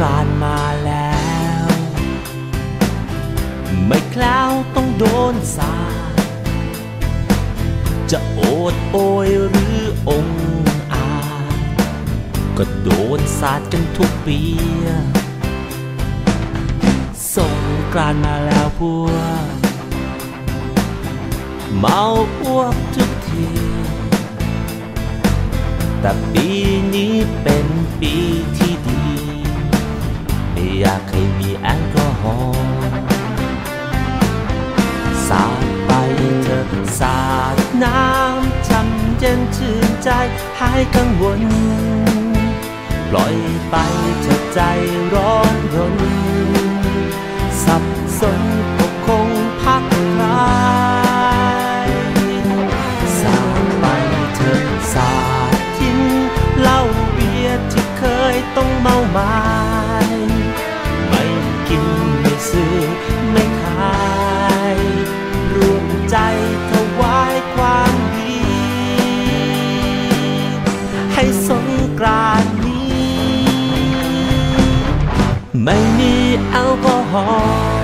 กานต์มาแล้ว ไม่แคล้วต้องโดนสา จะโอดโอยหรือองอาจก็โดนสาดกันทุกปีส่งกรานมาแล้วพวก เมาพวกทุกที แต่ปีนี้เป็น อยากให้มีแอลกอฮอล์สาดไปเถอสาดน้ำช่ำเย็นชื่นใจหายกังวล ปล่อยไปเถอะใจร้อนรน สับสนก็คงพักคลายสาดไปเถอสาดทิ้งเหล้าเบียร์ที่เคยต้องเมามา ให้สงกรานต์นี้ ไม่มีแอลกอฮอล์